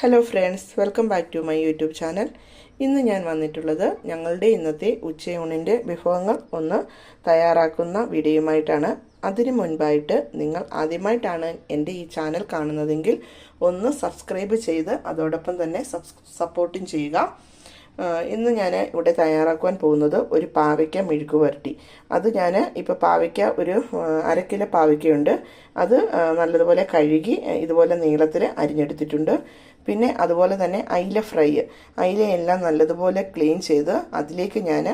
Hello friends welcome back to my YouTube channel ഇന്ന് ഞാൻ വന്നിട്ടുള്ളത് ഞങ്ങളുടെ ഇന്നത്തെ ഉച്ചയൂണിന്റെ വിഭവങ്ങൾ ഒന്ന് തയ്യാറാക്കുന്ന വീഡിയോയുമായിട്ടാണ്. അതിനു മുൻപായിട്ട് നിങ്ങൾ ആദ്യമായിട്ടാണ് എന്റെ ഈ ചാനൽ കാണുന്നതെങ്കിൽ ഒന്ന് സബ്സ്ക്രൈബ് ചെയ്ത് അതോടൊപ്പം തന്നെ സപ്പോർട്ടും ചെയ്യുക. ഇന്ന് ഞാൻ ഇവിടെ തയ്യാറാക്കുവാൻ പോകുന്നത് ഒരു പാവയ്ക്ക മെഴുക്ക് വരട്ടി. അത് ഞാൻ ഇപ്പോൾ പാവയ്ക്ക ഒരു അരക്കിലോ അര കിലോ പാവയ്ക്കയുണ്ട്. അത് നല്ലതുപോലെ കഴുകി ഇതുപോലെ നീളത്തിൽ അരിഞ്ഞെടുത്തിട്ടുണ്ട്. പിന്നെ അതുപോലെ തന്നെ അയില ഫ്രൈ. അയിലയെല്ലാം നല്ലതുപോലെ ക്ലീൻ ചെയ്ത് അതിലേക്ക് ഞാൻ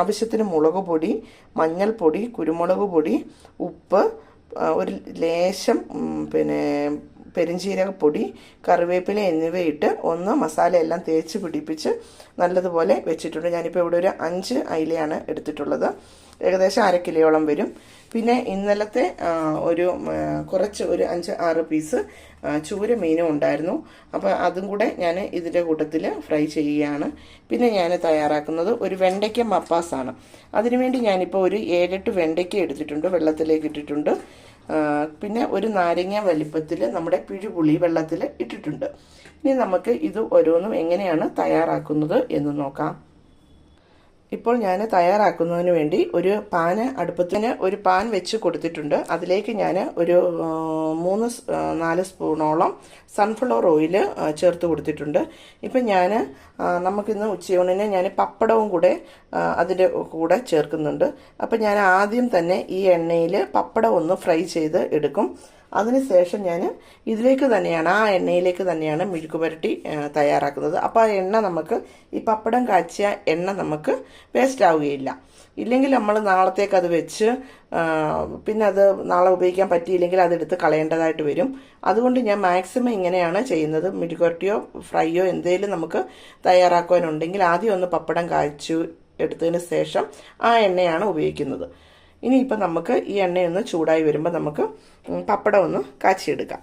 ആവശ്യത്തിന് മുളക് പൊടി മഞ്ഞൾപ്പൊടി കുരുമുളക് പൊടി ഉപ്പ് ഒരു ലേശം പിന്നെ പെരിഞ്ചീരകപ്പൊടി കറിവേപ്പില എന്നിവയിട്ട് ഒന്ന് മസാല എല്ലാം തേച്ച് പിടിപ്പിച്ച് നല്ലതുപോലെ വെച്ചിട്ടുണ്ട്. ഞാനിപ്പോൾ ഇവിടെ ഒരു അഞ്ച് അയിലയാണ് എടുത്തിട്ടുള്ളത്. ഏകദേശം അര കിലോയോളം വരും. പിന്നെ ഇന്നലത്തെ ഒരു കുറച്ച് ഒരു അഞ്ച് ആറ് പീസ് ചൂര മീനും ഉണ്ടായിരുന്നു. അപ്പോൾ അതും കൂടെ ഞാൻ ഇതിന്റെ കൂട്ടത്തിൽ ഫ്രൈ ചെയ്യുകയാണ്. പിന്നെ ഞാൻ തയ്യാറാക്കുന്നത് ഒരു വെണ്ടയ്ക്ക മപ്പാസാണ്. അതിനുവേണ്ടി ഞാനിപ്പോൾ ഒരു ഏഴെട്ട് വെണ്ടയ്ക്ക എടുത്തിട്ടുണ്ട് വെള്ളത്തിലേക്ക് ഇട്ടിട്ടുണ്ട്. പിന്നെ ഒരു നാരങ്ങ വലിപ്പത്തിൽ നമ്മുടെ പിഴുപുളി വെള്ളത്തിൽ ഇട്ടിട്ടുണ്ട്. ഇനി നമുക്ക് ഇത് ഓരോന്നും എങ്ങനെയാണ് തയ്യാറാക്കുന്നത് എന്ന് നോക്കാം. ഇപ്പോൾ ഞാൻ തയ്യാറാക്കുന്നതിന് വേണ്ടി ഒരു പാന് അടുപ്പത്തിന് ഒരു പാൻ വെച്ച് കൊടുത്തിട്ടുണ്ട്. അതിലേക്ക് ഞാൻ ഒരു മൂന്ന് നാല് സ്പൂണോളം സൺഫ്ലവർ ഓയിൽ ചേർത്ത് കൊടുത്തിട്ടുണ്ട്. ഇപ്പം ഞാൻ നമുക്കിന്ന് ഉച്ചയൂണിന് ഞാൻ പപ്പടവും കൂടെ അതിന്റെ കൂടെ ചേർക്കുന്നുണ്ട്. അപ്പം ഞാൻ ആദ്യം തന്നെ ഈ എണ്ണയിൽ പപ്പടം ഒന്ന് ഫ്രൈ ചെയ്ത് എടുക്കും. അതിനുശേഷം ഞാൻ ഇതിലേക്ക് തന്നെയാണ് ആ എണ്ണയിലേക്ക് തന്നെയാണ് മെഴുക്ക് പുരട്ടി തയ്യാറാക്കുന്നത്. അപ്പോൾ ആ എണ്ണ നമുക്ക് ഈ പപ്പടം കാച്ചിയ എണ്ണ നമുക്ക് വേസ്റ്റ് ആവുകയില്ല. ഇല്ലെങ്കിൽ നമ്മൾ നാളത്തേക്ക് അത് വെച്ച് പിന്നെ അത് നാളെ ഉപയോഗിക്കാൻ പറ്റിയില്ലെങ്കിൽ അതെടുത്ത് കളയേണ്ടതായിട്ട് വരും. അതുകൊണ്ട് ഞാൻ മാക്സിമം ഇങ്ങനെയാണ് ചെയ്യുന്നത്. മെഴുക്ക് ഫ്രൈയോ എന്തെങ്കിലും നമുക്ക് തയ്യാറാക്കുവാനുണ്ടെങ്കിൽ ആദ്യം ഒന്ന് പപ്പടം കാച്ചു എടുത്തതിന് ശേഷം ആ എണ്ണയാണ് ഉപയോഗിക്കുന്നത്. ഇനിയിപ്പം നമുക്ക് ഈ എണ്ണയൊന്ന് ചൂടായി വരുമ്പോൾ നമുക്ക് പപ്പടം ഒന്ന് കാച്ചിയെടുക്കാം.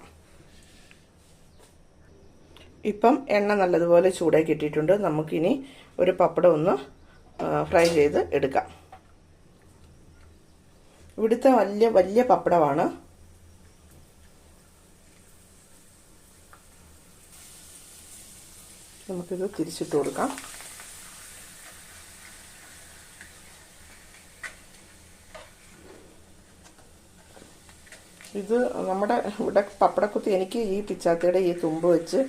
ഇപ്പം എണ്ണ നല്ലതുപോലെ ചൂടായി കിട്ടിയിട്ടുണ്ട്. നമുക്കിനി ഒരു പപ്പടം ഒന്ന് ഫ്രൈ ചെയ്ത് എടുക്കാം. ഇവിടുത്തെ വലിയ വലിയ പപ്പടമാണ്. നമുക്കിത് തിരിച്ചിട്ട് കൊടുക്കാം. ഇത് നമ്മുടെ ഇവിടെ പപ്പടക്കുത്തി എനിക്ക് ഈ പിച്ചാത്തിയുടെ ഈ തുമ്പ് വെച്ച്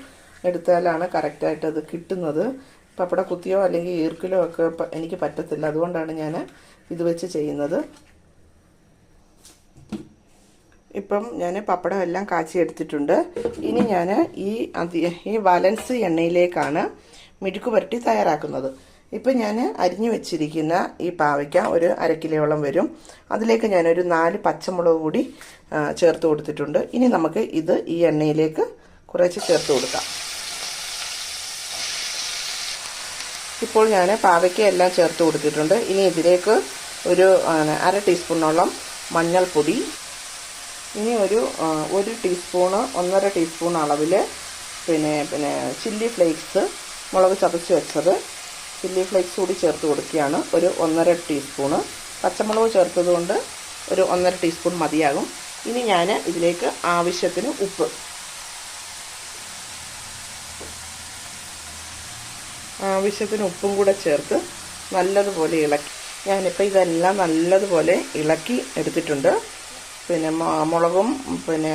എടുത്താലാണ് കറക്റ്റായിട്ട് അത് കിട്ടുന്നത്. പപ്പടക്കുത്തിയോ അല്ലെങ്കിൽ ഈർക്കിലോ ഒക്കെ എനിക്ക് പറ്റത്തില്ല. അതുകൊണ്ടാണ് ഞാൻ ഇത് വെച്ച് ചെയ്യുന്നത്. ഇപ്പം ഞാൻ പപ്പടം എല്ലാം കാച്ചി എടുത്തിട്ടുണ്ട്. ഇനി ഞാൻ ഈ ഈ ബാലൻസ് എണ്ണയിലേക്കാണ് മിഴുക്ക് പുരട്ടി തയ്യാറാക്കുന്നത്. ഇപ്പം ഞാൻ അരിഞ്ഞു വെച്ചിരിക്കുന്ന ഈ പാവയ്ക്ക ഒരു അര കിലോയോളം വരും. അതിലേക്ക് ഞാനൊരു നാല് പച്ചമുളക് കൂടി ചേർത്ത് കൊടുത്തിട്ടുണ്ട്. ഇനി നമുക്ക് ഇത് ഈ എണ്ണയിലേക്ക് കുറച്ച് ചേർത്ത് കൊടുക്കാം. ഇപ്പോൾ ഞാൻ പാവയ്ക്ക എല്ലാം ചേർത്ത് കൊടുത്തിട്ടുണ്ട്. ഇനി ഇതിലേക്ക് ഒരു അര ടീസ്പൂണോളം മഞ്ഞൾപ്പൊടി ഇനി ഒരു ഒരു ടീസ്പൂണ് ഒന്നര ടീസ്പൂൺ അളവിൽ പിന്നെ പിന്നെ ചില്ലി ഫ്ലേക്സ് മുളക് ചതച്ച് വെച്ചത്. ചില്ലി ഫ്ലേക്സ് കൂടി ചേർത്ത് കൊടുക്കുകയാണ്. ഒരു ഒന്നര ടീസ്പൂണ് പച്ചമുളക് ചേർത്തതുകൊണ്ട് ഒരു ഒന്നര ടീസ്പൂൺ മതിയാകും. ഇനി ഞാൻ ഇതിലേക്ക് ആവശ്യത്തിന് ഉപ്പ്. ആവശ്യത്തിന് ഉപ്പും കൂടെ ചേർത്ത് നല്ലതുപോലെ ഇളക്കി. ഞാനിപ്പോൾ ഇതെല്ലാം നല്ലതുപോലെ ഇളക്കി എടുത്തിട്ടുണ്ട്. പിന്നെ മുളകും പിന്നെ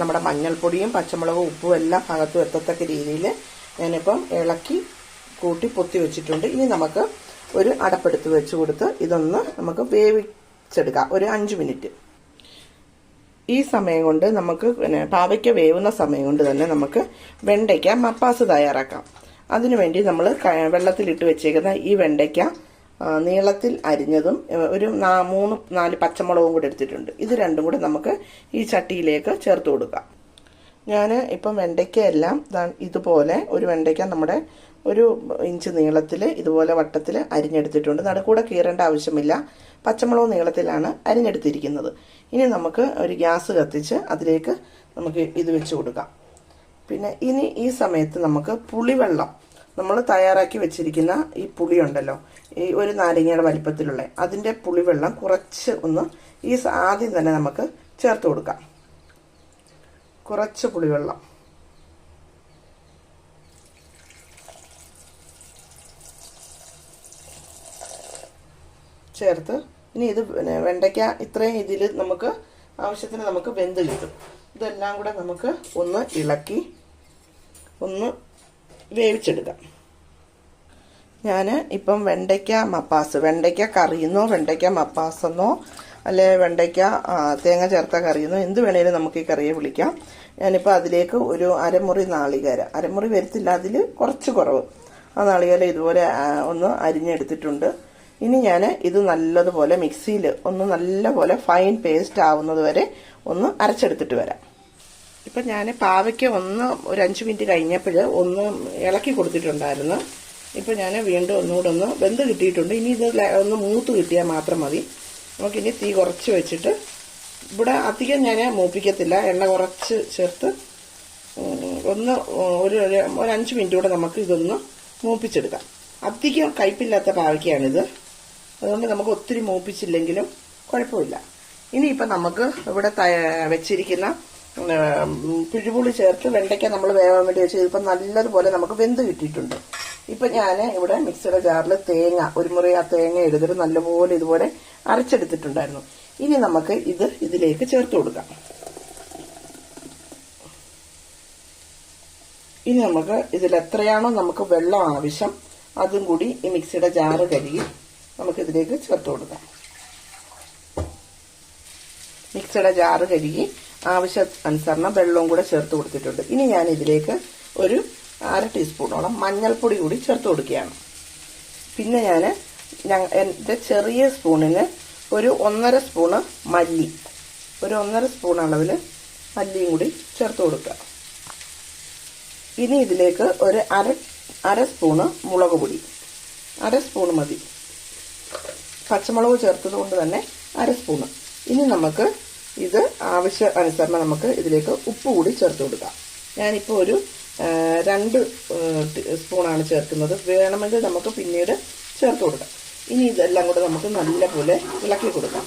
നമ്മുടെ മഞ്ഞൾപ്പൊടിയും പച്ചമുളകും ഉപ്പും എല്ലാം ഭാഗത്തും എത്തത്തക്ക രീതിയിൽ ഞാനിപ്പം ഇളക്കി കൂട്ടി പൊത്തി വെച്ചിട്ടുണ്ട്. ഇനി നമുക്ക് ഒരു അടപ്പെടുത്ത് വെച്ച് കൊടുത്ത് ഇതൊന്ന് നമുക്ക് വേവിച്ചെടുക്കാം. ഒരു അഞ്ച് മിനിറ്റ്. ഈ സമയം കൊണ്ട് നമുക്ക് പിന്നെ പാവയ്ക്ക വേവുന്ന സമയം കൊണ്ട് തന്നെ നമുക്ക് വെണ്ടയ്ക്ക മപ്പാസ് തയ്യാറാക്കാം. അതിനുവേണ്ടി നമ്മൾ വെള്ളത്തിലിട്ട് വെച്ചേക്കുന്ന ഈ വെണ്ടയ്ക്ക നീളത്തിൽ അരിഞ്ഞതും ഒരു മൂന്ന് നാല് പച്ചമുളകും കൂടി എടുത്തിട്ടുണ്ട്. ഇത് രണ്ടും കൂടെ നമുക്ക് ഈ ചട്ടിയിലേക്ക് ചേർത്ത് കൊടുക്കാം. ഞാൻ ഇപ്പം വെണ്ടയ്ക്ക എല്ലാം ഇതുപോലെ ഒരു വെണ്ടയ്ക്ക നമ്മുടെ ഒരു ഇഞ്ച് നീളത്തിൽ ഇതുപോലെ വട്ടത്തിൽ അരിഞ്ഞെടുത്തിട്ടുണ്ട്. നടുക്കൂടെ കീറേണ്ട ആവശ്യമില്ല. പച്ചമുളക് നീളത്തിലാണ് അരിഞ്ഞെടുത്തിരിക്കുന്നത്. ഇനി നമുക്ക് ഒരു ഗ്യാസ് കത്തിച്ച് അതിലേക്ക് നമുക്ക് ഇത് വെച്ച് കൊടുക്കാം. പിന്നെ ഇനി ഈ സമയത്ത് നമുക്ക് പുളിവെള്ളം. നമ്മൾ തയ്യാറാക്കി വെച്ചിരിക്കുന്ന ഈ പുളിയുണ്ടല്ലോ ഈ ഒരു നാരങ്ങയുടെ വലിപ്പത്തിലുള്ള അതിന്റെ പുളിവെള്ളം കുറച്ച് ഒന്ന് ഈ ആദ്യം തന്നെ നമുക്ക് ചേർത്ത് കൊടുക്കാം. കുറച്ച് പുളിവെള്ളം. ചേർത്ത് ഇനി ഇത് പിന്നെ വെണ്ടയ്ക്ക ഇത്രയും ഇതിൽ നമുക്ക് ആവശ്യത്തിന് നമുക്ക് വെന്ത് കിട്ടും. ഇതെല്ലാം കൂടെ നമുക്ക് ഒന്ന് ഇളക്കി ഒന്ന് വേവിച്ചെടുക്കാം. ഞാൻ ഇപ്പം വെണ്ടയ്ക്ക മപ്പാസ് വെണ്ടയ്ക്ക കറിയെന്നോ വെണ്ടയ്ക്ക മപ്പാസെന്നോ അല്ലെ വെണ്ടയ്ക്ക തേങ്ങ ചേർത്ത കറിയെന്നോ എന്ത് വേണേലും നമുക്ക് ഈ കറിയെ വിളിക്കാം. ഞാനിപ്പോൾ അതിലേക്ക് ഒരു അരമുറി നാളികേര അരമുറി വരത്തില്ല അതിൽ കുറച്ച് കുറവ്. ആ നാളികേര ഇതുപോലെ ഒന്ന് അരിഞ്ഞെടുത്തിട്ടുണ്ട്. ഇനി ഞാൻ ഇത് നല്ലതുപോലെ മിക്സിയിൽ ഒന്ന് നല്ലപോലെ ഫൈൻ പേസ്റ്റ് ആവുന്നത് വരെ ഒന്ന് അരച്ചെടുത്തിട്ട് വരാം. ഇപ്പം ഞാൻ പാവയ്ക്ക് ഒന്ന് ഒരു അഞ്ച് മിനിറ്റ് കഴിഞ്ഞപ്പോൾ ഒന്ന് ഇളക്കി കൊടുത്തിട്ടുണ്ടായിരുന്നു. ഇപ്പം ഞാൻ വീണ്ടും ഒന്നുകൂടെ ഒന്ന് വെന്ത് കിട്ടിയിട്ടുണ്ട്. ഇനി ഇത് ഒന്ന് മൂത്ത് കിട്ടിയാൽ മാത്രം മതി. നമുക്കിനി തീ കുറച്ച് വെച്ചിട്ട് ഇവിടെ അധികം ഞാൻ മൂപ്പിക്കത്തില്ല. എണ്ണ കുറച്ച് ചേർത്ത് ഒന്ന് ഒരു ഒരു- അഞ്ച് മിനിറ്റ് കൂടെ നമുക്ക് ഇതൊന്ന് മൂപ്പിച്ചെടുക്കാം. അധികം കയ്പില്ലാത്ത പാവയ്ക്കാണിത് അതുകൊണ്ട് നമുക്ക് ഒത്തിരി മൂപ്പിച്ചില്ലെങ്കിലും കുഴപ്പമില്ല. ഇനിയിപ്പോൾ നമുക്ക് ഇവിടെ വെച്ചിരിക്കുന്ന പിഴുപുളി ചേർത്ത് വെണ്ടയ്ക്ക നമ്മൾ വേവാൻ വേണ്ടി വെച്ച് ഇപ്പം നല്ലതുപോലെ നമുക്ക് വെന്ത് കിട്ടിയിട്ടുണ്ട്. ഇപ്പം ഞാൻ ഇവിടെ മിക്സിയുടെ ജാറിൽ തേങ്ങ ഒരു മുറി ആ തേങ്ങ എടുത്തിട്ട് നല്ലപോലെ ഇതുപോലെ അരച്ചെടുത്തിട്ടുണ്ടായിരുന്നു. ഇനി നമുക്ക് ഇത് ഇതിലേക്ക് ചേർത്ത് കൊടുക്കാം. ഇനി നമുക്ക് ഇതിൽ എത്രയാണോ നമുക്ക് വെള്ളം ആവശ്യം അതും കൂടി ഈ മിക്സിയുടെ ജാറ് കഴുകി നമുക്കിതിലേക്ക് ചേർത്ത് കൊടുക്കാം. മിക്സിയുടെ ജാറ് കഴുകി ആവശ്യ അനുസരണം വെള്ളവും കൂടെ ചേർത്ത് കൊടുത്തിട്ടുണ്ട്. ഇനി ഞാൻ ഇതിലേക്ക് ഒരു അര ടീസ്പൂണോളം മഞ്ഞൾപ്പൊടി കൂടി ചേർത്ത് കൊടുക്കുകയാണ്. പിന്നെ ഞാൻ എന്റെ ചെറിയ സ്പൂണിന് ഒരു ഒന്നര സ്പൂണ് മല്ലി ഒരു ഒന്നര സ്പൂൺ അളവിൽ മല്ലിയും കൂടി ചേർത്ത് കൊടുക്കുക. ഇനി ഇതിലേക്ക് ഒരു അര അര സ്പൂണ് മുളക് പൊടി. അര സ്പൂണ് മതി. പച്ചമുളക് ചേർത്തത് കൊണ്ട് തന്നെ അര സ്പൂണ്. ഇനി നമുക്ക് ഇത് ആവശ്യ അനുസരണം നമുക്ക് ഇതിലേക്ക് ഉപ്പ് കൂടി ചേർത്ത് കൊടുക്കാം. ഞാനിപ്പോൾ ഒരു രണ്ട് സ്പൂണാണ് ചേർക്കുന്നത്. വേണമെങ്കിൽ നമുക്ക് പിന്നീട് ചേർത്ത് കൊടുക്കാം. ഇനി ഇതെല്ലാം കൂടെ നമുക്ക് നല്ലപോലെ ഇളക്കി കൊടുക്കാം.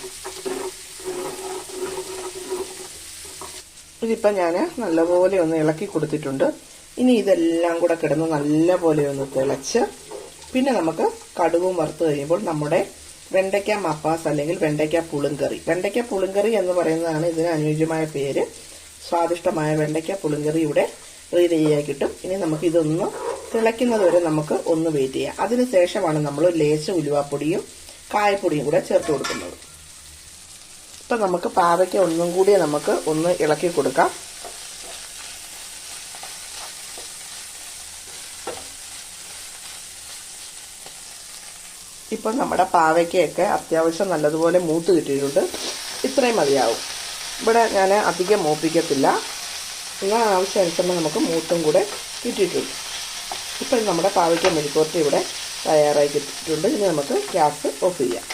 ഇതിപ്പോൾ ഞാൻ നല്ലപോലെ ഒന്ന് ഇളക്കി കൊടുത്തിട്ടുണ്ട്. ഇനി ഇതെല്ലാം കൂടെ കിടന്ന് നല്ലപോലെ ഒന്ന് തിളച്ച് പിന്നെ നമുക്ക് കടുവും വറുത്ത് കഴിയുമ്പോൾ നമ്മുടെ വെണ്ടയ്ക്ക മപ്പാസ് അല്ലെങ്കിൽ വെണ്ടയ്ക്ക പുളിങ്കറി. വെണ്ടയ്ക്ക പുളിങ്കറി എന്ന് പറയുന്നതാണ് ഇതിന് അനുയോജ്യമായ പേര്. സ്വാദിഷ്ടമായ വെണ്ടയ്ക്ക പുളുങ്കറി ഇവിടെ റെഡിയായി കിട്ടും. ഇനി നമുക്ക് ഇതൊന്ന് തിളയ്ക്കുന്നത് വരെ നമുക്ക് ഒന്ന് വെയിറ്റ് ചെയ്യാം. അതിനുശേഷമാണ് നമ്മൾ ലേശ ഉലുവാപ്പൊടിയും കായപ്പൊടിയും കൂടെ ചേർത്ത് കൊടുക്കുന്നത്. ഇപ്പം നമുക്ക് പാവയ്ക്ക ഒന്നും കൂടി നമുക്ക് ഒന്ന് ഇളക്കി കൊടുക്കാം. ഇപ്പം നമ്മുടെ പാവയ്ക്കയൊക്കെ അത്യാവശ്യം നല്ലതുപോലെ മൂത്ത് കിട്ടിയിട്ടുണ്ട്. ഇത്രയും മതിയാവും. ഇവിടെ ഞാൻ അധികം മൂപ്പിക്കത്തില്ല. എന്നാൽ ആവശ്യാനുസരണം നമുക്ക് മൂത്തും കൂടെ കിട്ടിയിട്ടുണ്ട്. ഇപ്പം നമ്മുടെ പാവയ്ക്ക മെഴുക്കുവരട്ടി ഇവിടെ തയ്യാറായി കിട്ടിയിട്ടുണ്ട്. ഇനി നമുക്ക് ഗ്യാസ് ഓഫ് ചെയ്യാം.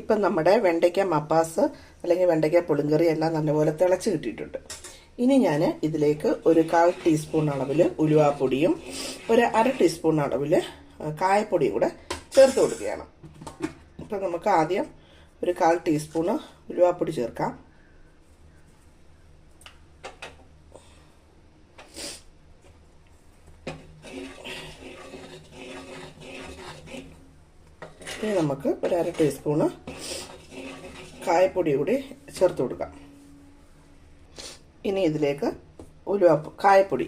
ഇപ്പം നമ്മുടെ വെണ്ടയ്ക്ക മപ്പാസ് അല്ലെങ്കിൽ വെണ്ടയ്ക്ക പുളിങ്കറി എല്ലാം നല്ലപോലെ തിളച്ച് കിട്ടിയിട്ടുണ്ട്. ഇനി ഞാൻ ഇതിലേക്ക് ഒരു കാൽ ടീസ്പൂൺ അളവിൽ ഉലുവാപ്പൊടിയും ഒരു അര ടീസ്പൂൺ അളവിൽ കായപ്പൊടിയും കൂടെ ചേർത്ത് കൊടുക്കുകയാണ്. അപ്പോൾ നമുക്ക് ആദ്യം ഒരു കാൽ ടീസ്പൂണ് ഉലുവാപ്പൊടി ചേർക്കാം. ഇനി നമുക്ക് ഒരു അര ടീസ്പൂണ് കായപ്പൊടി കൂടി ചേർത്ത് കൊടുക്കാം. ഇനി ഇതിലേക്ക് ഉലുവാപ്പ് കായപ്പൊടി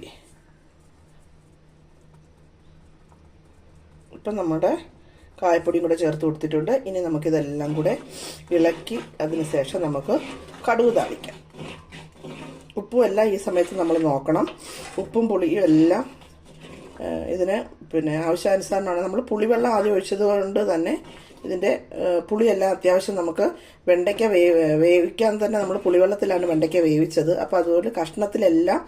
ഇപ്പം നമ്മുടെ കായപ്പൊടിയും കൂടെ ചേർത്ത് കൊടുത്തിട്ടുണ്ട്. ഇനി നമുക്കിതെല്ലാം കൂടെ ഇളക്കി അതിന് ശേഷം നമുക്ക് കടുക് താളിക്കാം. ഉപ്പും എല്ലാം ഈ സമയത്ത് നമ്മൾ നോക്കണം. ഉപ്പും പുളിയും എല്ലാം ഇതിന് പിന്നെ ആവശ്യാനുസരണമാണ്. നമ്മൾ പുളിവെള്ളം ആദ്യം ഒഴിച്ചത് കൊണ്ട് തന്നെ ഇതിന്റെ പുളിയെല്ലാം അത്യാവശ്യം നമുക്ക് വെണ്ടയ്ക്ക വേ വേവിക്കാൻ തന്നെ നമ്മൾ പുളിവെള്ളത്തിലാണ് വെണ്ടയ്ക്ക വേവിച്ചത്. അപ്പോൾ അതുപോലെ കഷ്ണത്തിലെല്ലാം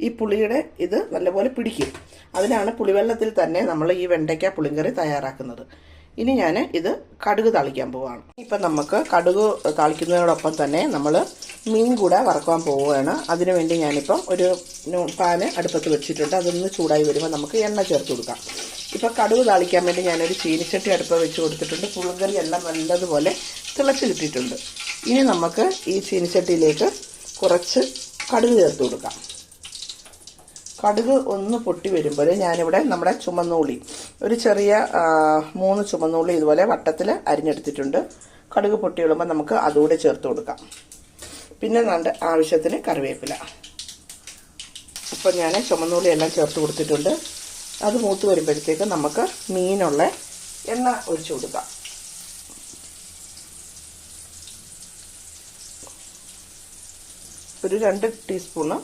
ഈ പുളിയുടെ ഇത് നല്ലപോലെ പിടിക്കും. അതിനാണ് പുളിവെള്ളത്തിൽ തന്നെ നമ്മൾ ഈ വെണ്ടയ്ക്ക പുളിങ്കറി തയ്യാറാക്കുന്നത്. ഇനി ഞാൻ ഇത് കടുക് താളിക്കാൻ പോവാണ്. ഇപ്പം നമുക്ക് കടുക് താളിക്കുന്നതിനോടൊപ്പം തന്നെ നമ്മൾ മീൻ കൂടെ വറക്കാൻ പോവുകയാണ്. അതിനു അതിനുവേണ്ടി ഞാനിപ്പം ഒരു പാന് അടുപ്പത്ത് വെച്ചിട്ടുണ്ട്. അതൊന്ന് ചൂടായി വരുമ്പോൾ നമുക്ക് എണ്ണ ചേർത്ത് കൊടുക്കാം. ഇപ്പം കടുക് താളിക്കാൻ വേണ്ടി ഞാനൊരു ചീനിച്ചട്ടി അടുപ്പ് വെച്ച് കൊടുത്തിട്ടുണ്ട്. പുളിങ്കറി എല്ലാം നല്ലതുപോലെ തിളച്ച് കിട്ടിയിട്ടുണ്ട്. ഇനി നമുക്ക് ഈ ചീനിച്ചട്ടിയിലേക്ക് കുറച്ച് കടുക് ചേർത്ത് കൊടുക്കാം. കടുക് ഒന്ന് പൊട്ടി വരുമ്പോൾ ഞാനിവിടെ നമ്മുടെ ചുമന്നുള്ളി ഒരു ചെറിയ മൂന്ന് ചുമന്നുള്ളി ഇതുപോലെ വട്ടത്തിൽ അരിഞ്ഞെടുത്തിട്ടുണ്ട്. കടുക് പൊട്ടി വിടുമ്പോൾ നമുക്ക് അതുകൂടെ ചേർത്ത് കൊടുക്കാം. പിന്നെ നല്ല ആവശ്യത്തിന് കറിവേപ്പില. ഇപ്പം ഞാൻ ചുമന്നുള്ളി എല്ലാം ചേർത്ത് കൊടുത്തിട്ടുണ്ട്. അത് മൂത്ത് വരുമ്പോഴത്തേക്ക് നമുക്ക് മീനുള്ള എണ്ണ ഒഴിച്ചു കൊടുക്കാം. ഒരു രണ്ട് ടീസ്പൂണ്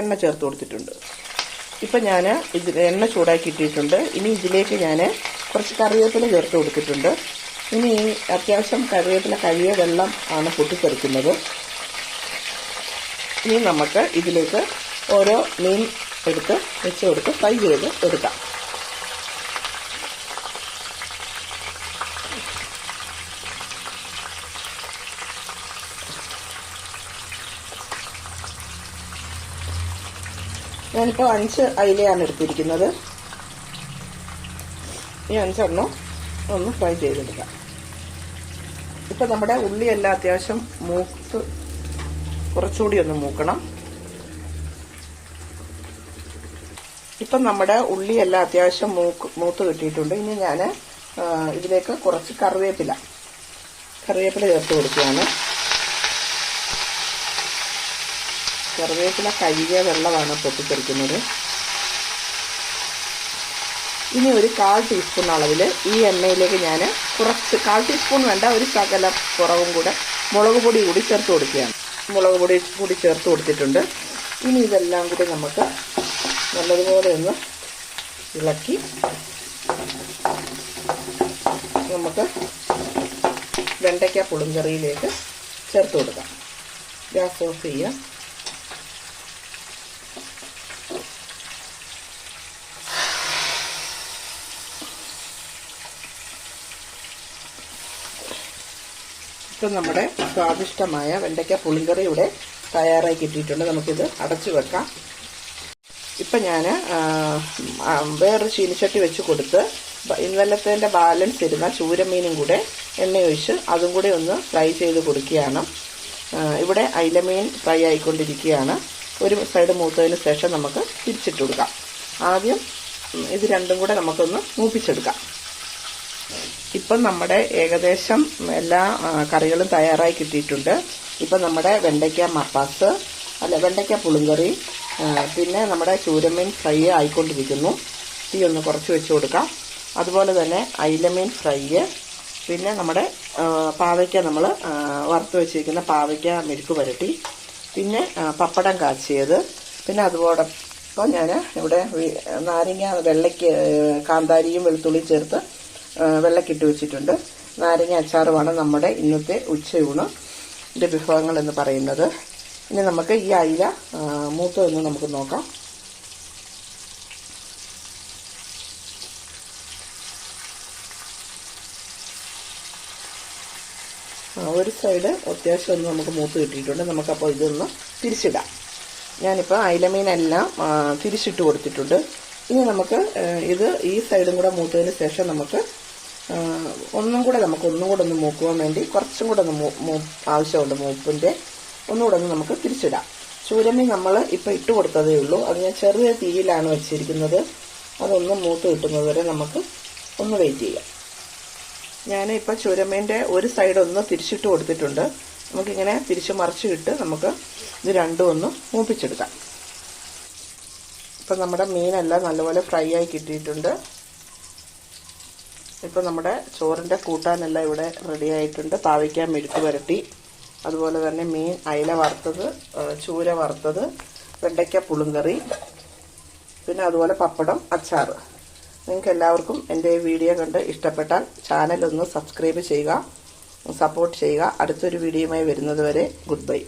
എണ്ണ ചേർത്ത് കൊടുത്തിട്ടുണ്ട്. ഇപ്പം ഞാൻ ഇതിൽ എണ്ണ ചൂടാക്കി ഇട്ടിട്ടുണ്ട്. ഇനി ഇതിലേക്ക് ഞാൻ കുറച്ച് കറിവേപ്പില ചേർത്ത് കൊടുത്തിട്ടുണ്ട്. ഇനി അത്യാവശ്യം കറിവേപ്പില കഴിയ വെള്ളം ആണ് പൊട്ടിത്തെറിക്കുന്നത്. ഇനി നമുക്ക് ഇതിലേക്ക് ഓരോ മീൻ എടുത്ത് വെച്ച് കൊടുത്ത് ഫ്രൈ ചെയ്ത് എടുക്കാം. ഞാനിപ്പോൾ അഞ്ച് അയിലയാണ് എടുത്തിരിക്കുന്നത്. ഈ അഞ്ചെണ്ണം ഒന്ന് ഫ്രൈ ചെയ്തെടുക്കാം. ഇപ്പം നമ്മുടെ ഉള്ളിയെല്ലാം അത്യാവശ്യം മൂത്ത് കുറച്ചുകൂടി ഒന്ന് മൂക്കണം. ഇപ്പം നമ്മുടെ ഉള്ളിയെല്ലാം അത്യാവശ്യം മൂക്ക് മൂത്ത് കിട്ടിയിട്ടുണ്ട്. ഇനി ഞാൻ ഇതിലേക്ക് കുറച്ച് കറിവേപ്പില. കറിവേപ്പില ചേർത്ത് കൊടുക്കുകയാണ്. കറിവേപ്പില കഴുകിയ വെള്ളമാണ് പൊട്ടിത്തെറിക്കുന്നത്. ഇനി ഒരു കാൽ ടീസ്പൂൺ അളവിൽ ഈ എണ്ണയിലേക്ക് ഞാൻ കുറച്ച് കാൽ ടീസ്പൂൺ വേണ്ട ഒരു ശകല കുറവും കൂടെ മുളക് പൊടി കൂടി ചേർത്ത് കൊടുക്കുകയാണ്. മുളക് പൊടി കൂടി ചേർത്ത് കൊടുത്തിട്ടുണ്ട്. ഇനി ഇതെല്ലാം കൂടി നമുക്ക് നല്ലതുപോലെ ഒന്ന് ഇളക്കി നമുക്ക് വെണ്ടയ്ക്ക പുളിങ്കറിയിലേക്ക് ചേർത്ത് കൊടുക്കാം. ഗ്യാസ് ഓഫ് ചെയ്യാം ഇപ്പം നമ്മുടെ സ്വാദിഷ്ടമായ വെണ്ടയ്ക്ക പുളിങ്കറി ഇവിടെ തയ്യാറായി കിട്ടിയിട്ടുണ്ട്. നമുക്കിത് അടച്ചു വെക്കാം. ഇപ്പം ഞാൻ വേറൊരു ചീനിച്ചട്ടി വെച്ച് കൊടുത്ത് ഇന്നലത്തേന്റെ ബാലൻസ് ഇരുന്ന ചൂരമീനും കൂടെ എണ്ണയൊഴിച്ച് അതും കൂടെ ഒന്ന് ഫ്രൈ ചെയ്ത് കൊടുക്കുകയാണ്. ഇവിടെ അയിലമീൻ ഫ്രൈ ആയിക്കൊണ്ടിരിക്കുകയാണ്. ഒരു സൈഡ് മൂത്തതിന് ശേഷം നമുക്ക് തിരിച്ചിട്ട് കൊടുക്കാം. ആദ്യം ഇത് രണ്ടും കൂടെ നമുക്കൊന്ന് മൂപ്പിച്ചെടുക്കാം. ഇപ്പം നമ്മുടെ ഏകദേശം എല്ലാ കറികളും തയ്യാറായി കിട്ടിയിട്ടുണ്ട്. ഇപ്പം നമ്മുടെ വെണ്ടയ്ക്ക മപ്പാസ് അല്ല വെണ്ടയ്ക്ക പുളിങ്കറി പിന്നെ നമ്മുടെ ചൂരമീൻ ഫ്രൈ ആയിക്കൊണ്ടിരിക്കുന്നു. തീ ഒന്ന് കുറച്ച് വെച്ച് കൊടുക്കാം. അതുപോലെ തന്നെ അയിലമീൻ ഫ്രൈ പിന്നെ നമ്മുടെ പാവയ്ക്ക നമ്മൾ വറുത്ത് വെച്ചിരിക്കുന്ന പാവയ്ക്ക മെഴുക്ക് പുരട്ടി പിന്നെ പപ്പടം കാച്ചിയത് പിന്നെ അതുപോടൊപ്പം ഞാൻ ഇവിടെ നാരങ്ങ വെള്ളയ്ക്ക് കാന്താരിയും വെളുത്തുള്ളിയും ചേർത്ത് വെള്ളക്കിട്ട് വെച്ചിട്ടുണ്ട്. നാരങ്ങ അച്ചാറുമാണ് നമ്മുടെ ഇന്നത്തെ ഉച്ചയൂണ്. ഇതിന്റെ വിഭവങ്ങൾ എന്ന് പറയുന്നത്. ഇനി നമുക്ക് ഈ അയില മൂത്തോ മൂത്തതൊന്ന് നമുക്ക് നോക്കാം. ഒരു സൈഡ് അത്യാവശ്യം ഒന്ന് നമുക്ക് മൂത്ത് കിട്ടിയിട്ടുണ്ട്. നമുക്കപ്പോൾ ഇതൊന്ന് തിരിച്ചിടാം. ഞാനിപ്പോൾ അയിലമീനെല്ലാം തിരിച്ചിട്ട് കൊടുത്തിട്ടുണ്ട്. ഇനി നമുക്ക് ഇത് ഈ സൈഡും കൂടെ മൂത്തതിന് ശേഷം നമുക്ക് ഒന്നും കൂടെ നമുക്ക് ഒന്നും കൂടെ ഒന്ന് മൂക്കുവാൻ വേണ്ടി കുറച്ചും കൂടെ ഒന്ന് ആവശ്യമുണ്ട് മൂപ്പിന്റെ ഒന്നുകൂടെ ഒന്ന് നമുക്ക് തിരിച്ചിടാം. ചൂരമി നമ്മൾ ഇപ്പം ഇട്ട് കൊടുത്തതേ ഉള്ളൂ. അത് ഞാൻ ചെറിയ തീയിലാണ് വെച്ചിരിക്കുന്നത്. അതൊന്ന് മൂത്ത് കിട്ടുന്നത് വരെ നമുക്ക് ഒന്ന് വെയിറ്റ് ചെയ്യാം. ഞാൻ ഇപ്പോൾ ചുരമീന്റെ ഒരു സൈഡ് ഒന്ന് തിരിച്ചിട്ട് കൊടുത്തിട്ടുണ്ട്. നമുക്കിങ്ങനെ തിരിച്ച് മറിച്ച് ഇട്ട് നമുക്ക് ഇത് രണ്ടും ഒന്ന് മൂപ്പിച്ചെടുക്കാം. ഇപ്പം നമ്മുടെ മീനെല്ലാം നല്ലപോലെ ഫ്രൈ ആയി കിട്ടിയിട്ടുണ്ട്. ഇപ്പം നമ്മുടെ ചോറിന്റെ കൂട്ടാനെല്ലാം ഇവിടെ റെഡി ആയിട്ടുണ്ട്. താവിക്കാൻ മെഴുക്ക് പുരട്ടി. അതുപോലെ തന്നെ മീൻ അയില വറുത്തത് ചൂര വറുത്തത് വെണ്ടയ്ക്ക പുളുങ്കറി പിന്നെ അതുപോലെ പപ്പടം അച്ചാർ. നിങ്ങൾക്ക് എല്ലാവർക്കും എന്റെ വീഡിയോ കണ്ട് ഇഷ്ടപ്പെട്ടാൽ ചാനൽ ഒന്ന് സബ്സ്ക്രൈബ് ചെയ്യുക സപ്പോർട്ട് ചെയ്യുക. അടുത്തൊരു വീഡിയോയുമായി വരുന്നത് വരെ ഗുഡ് ബൈ.